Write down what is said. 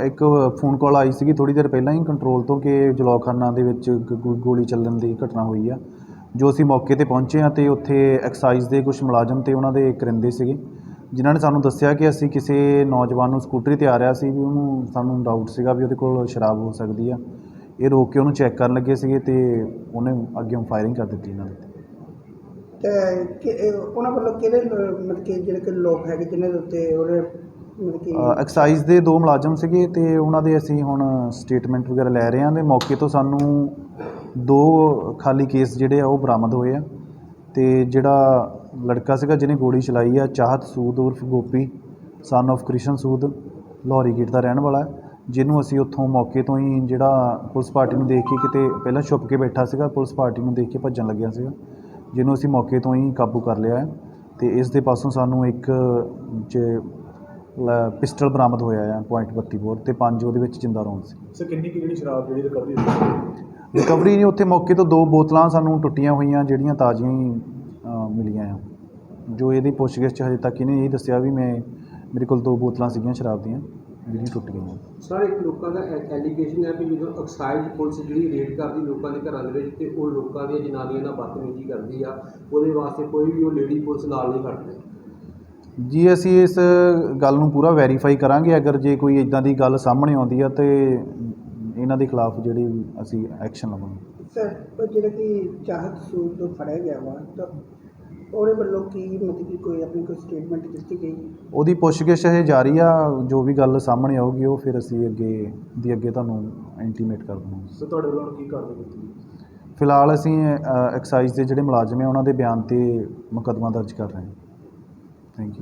ਇੱਕ phone call ਆਈ ਸੀਗੀ ਥੋੜੀ ਦੇਰ ਪਹਿਲਾਂ ਹੀ ਕੰਟਰੋਲ ਤੋਂ ਕਿ ਜਲੌਖਾਨਾ ਦੇ ਵਿੱਚ ਗੋ- ਗੋਲੀ ਚੱਲਣ ਦੀ ਘਟਨਾ ਹੋਈ ਆ, ਜੋ ਅਸੀਂ ਮੌਕੇ ਤੇ ਪਹੁੰਚੇ ਆ ਤੇ ਉੱਥੇ ਐਕਸਾਈਜ਼ ਦੇ ਕੁਝ ਮੁਲਾਜ਼ਮ ਤੇ ਉਹਨਾਂ ਦੇ ਕਰਿੰਦੇ ਸੀਗੇ, ਜਿਨ੍ਹਾਂ ਨੇ ਸਾਨੂੰ ਦੱਸਿਆ ਕਿ ਅਸੀਂ ਕਿਸੇ ਨੌਜਵਾਨ ਨੂੰ ਸਕੂਟਰੀ ਤੇ ਆ ਰਿਹਾ ਸੀ ਵੀ ਉਹਨੂੰ ਸਾਨੂੰ ਡਾਊਟ ਸੀਗਾ ਵੀ ਉਹਦੇ ਕੋਲ ਸ਼ਰਾਬ ਹੋ ਸਕਦੀ ਆ। ਇਹ ਰੋਕ ਕੇ ਉਹਨੂੰ ਚੈੱਕ ਕਰਨ ਲੱਗੇ ਸੀਗੇ ਤੇ ਉਹਨੇ ਅੱਗੇ ਫਾਇਰਿੰਗ ਕਰ ਦਿੱਤੀ ਇਹਨਾਂ ਦੇ। ਤੇ ਕਿ, ਇਹ, ਉਹਨਾਂ ਵੱਲੋਂ ਕਿਹੜੇ ਲ- ਮਤਲਬ ਕਿ ਜਿਹੜੇ ਕਿ ਲੋਕ ਹੈਗੇ, ਜਿਨ੍ਹਾਂ ਦੇ ਉੱਤੇ ਉਹਦੇ ਮਤਲਬ ਕਿ ਐਕਸਾਈਜ਼ ਦੇ ਦੋ ਮੁਲਾਜ਼ਮ ਸੀਗੇ ਤੇ ਉਹਨਾਂ ਦੇ ਅਸੀਂ ਹੁਣ ਸਟੇਟਮੈਂਟ ਵਗੈਰਾ ਲੈ ਰਹੇ ਹਾਂ ਤੇ ਮੌਕੇ ਤੋਂ ਸਾਨੂੰ ਦੋ ਖਾਲੀ ਕੇਸ ਜਿਹੜੇ ਆ ਉਹ ਬਰਾਮਦ ਹੋਏ ਆ ਤੇ ਜਿਹੜਾ ਲੜਕਾ ਸੀਗਾ ਜਿਹਨੇ ਗੋਲੀ ਚਲਾਈ ਆ ਚਾਹਤ ਸੂਦ ਉਰਫ Gopi son of Krishan Sood Lahori gate ਦਾ ਰਹਿਣ ਵਾਲਾ ਹੈ, ਜਿਹਨੂੰ ਅਸੀਂ ਉੱਥੋਂ ਮੌਕੇ ਤੋਂ ਹੀ ਜਿਹੜਾ ਪੁਲਿਸ ਪਾਰਟੀ ਨੂੰ ਦੇਖ ਕੇ ਕਿਤੇ ਪਹਿਲਾਂ ਛੁਪ ਕੇ ਬੈਠਾ ਸੀਗਾ ਪੁਲਿਸ ਪਾਰਟੀ ਨੂੰ ਦੇਖ ਕੇ ਭੱਜਣ ਲੱਗਿਆ ਸੀਗਾ ਜਿਹਨੂੰ ਅਸੀਂ ਮੌਕੇ ਤੋਂ ਹੀ ਕਾਬੂ ਕਰ ਲਿਆ ਹੈ ਤੇ ਇਸ ਦੇ ਪਾਸੋਂ ਸਾਨੂੰ ਇੱਕ ਜ- ਪਿਸਟਲ ਬਰਾਮਦ ਹੋਇਆ ਆ .32 ਬੋਰ ਤੇ ਪੰਜ ਉਹਦੇ ਵਿੱਚ ਜਿੰਦਾ ਰੌਂਦ ਸੀ। ਸਰ ਕਿੰਨੀ ਕਿ ਜਿਹੜੀ ਸ਼ਰਾਬ ਜਿਹੜੀ ਰਿਕਵਰੀ ਹੋਈ ਰਿਕਵਰੀ ਨੇ ਉੱਥੇ ਮੌਕੇ ਤੋਂ ਦੋ ਬੋਤਲਾਂ ਸਾਨੂੰ ਟੁੱਟੀਆਂ ਹੋਈਆਂ ਜਿਹੜੀਆਂ ਤਾਜ਼ੀਆਂ ਹੀ ਮਿਲੀਆਂ ਆ। ਜੋ ਇਹਦੀ ਪੁੱਛਗਿੱਛ 'ਚ ਹਜੇ ਤੱਕ ਇਹਨੇ ਇਹ ਦੱਸਿਆ ਵੀ ਮੈਂ ਮੇਰੇ ਕੋਲ ਦੋ ਬੋਤਲਾਂ ਸੀਗੀਆਂ ਸ਼ਰਾਬ ਦੀਆਂ ਜਿਹੜੀਆਂ ਟੁੱਟ ਗਈਆਂ ਸਰ ਇੱਕ ਲੋਕਾਂ ਦਾ ਐਲੀਗੇਸ਼ਨ ਹੈ ਕਿ ਜਦੋਂ ਐਕਸਾਈਜ਼ ਪੁਲਿਸ ਜਿਹੜੀ ਰੇਡ ਕਰਦੀ ਲੋਕਾਂ ਦੇ ਘਰਾਂ ਦੇ ਵਿੱਚ ਤੇ ਉਹ ਲੋਕਾਂ ਦੀਆਂ ਜਨਾਨੀਆਂ ਨਾਲ ਬਦਤਮੀਜ਼ੀ ਕਰਦੀ ਆ ਉਹਦੇ ਵਾਸਤੇ ਕੋਈ ਵੀ ਉਹ ਲੇਡੀ ਪੁਲਿਸ ਨਾਲ ਨਹੀਂ ਖੜਦੀ ਜੀ ਅਸੀਂ ਇਸ ਗੱਲ ਨੂੰ ਪੂਰਾ ਵੈਰੀਫਾਈ ਕਰਾਂਗੇ। ਅਗਰ ਜੇ ਕੋਈ ਇਦਾਂ ਦੀ ਗੱਲ ਸਾਹਮਣੇ ਆਉਂਦੀ ਆ ਤੇ ਇਹਨਾਂ ਦੇ ਖਿਲਾਫ ਜਿਹੜੀ ਅਸੀਂ ਐਕਸ਼ਨ ਲਵਾਂਗੇ। ਸਰ ਉਹ ਜਿਹੜਾ ਕਿ ਚਾਹਤ ਸੂਦ ਤੋਂ ਫੜਿਆ ਗਿਆ ਵਾ ਤਾਂ ਉਹਦੇ ਵੱਲੋਂ ਕੀ ਮਤਲਬ ਕਿ ਕੋਈ ਆਪਣੀ ਕੋਈ ਸਟੇਟਮੈਂਟ ਦਿੱਤੀ ਗਈ? ਉਹਦੀ ਪੁੱਛਗਿੱਛ ਇਹ ਜਾਰੀ ਆ ਜੋ ਵੀ ਗੱਲ ਸਾਹਮਣੇ ਆਊਗੀ ਉਹ ਫਿਰ ਅਸੀਂ ਅੱਗੇ ਦੀ ਅੱਗੇ ਤੁਹਾਨੂੰ ਇੰਟੀਮੇਟ ਕਰ ਦਵਾਂਗੇ। ਸਰ ਤੁਹਾਡੇ ਵੱਲੋਂ ਕੀ ਕਾਰਵਾਈ ਕੀਤੀ ਗਈ? ਫਿਲਹਾਲ ਅਸੀਂ ਐਕਸਾਈਜ਼ ਦੇ ਜਿਹੜੇ ਮੁਲਾਜ਼ਮ ਆ ਉਹਨਾਂ ਦੇ ਬਿਆਨ ਤੇ ਮੁਕੱਦਮਾ ਦਰਜ ਕਰ ਰਹੇ ਹਾਂ। Thank you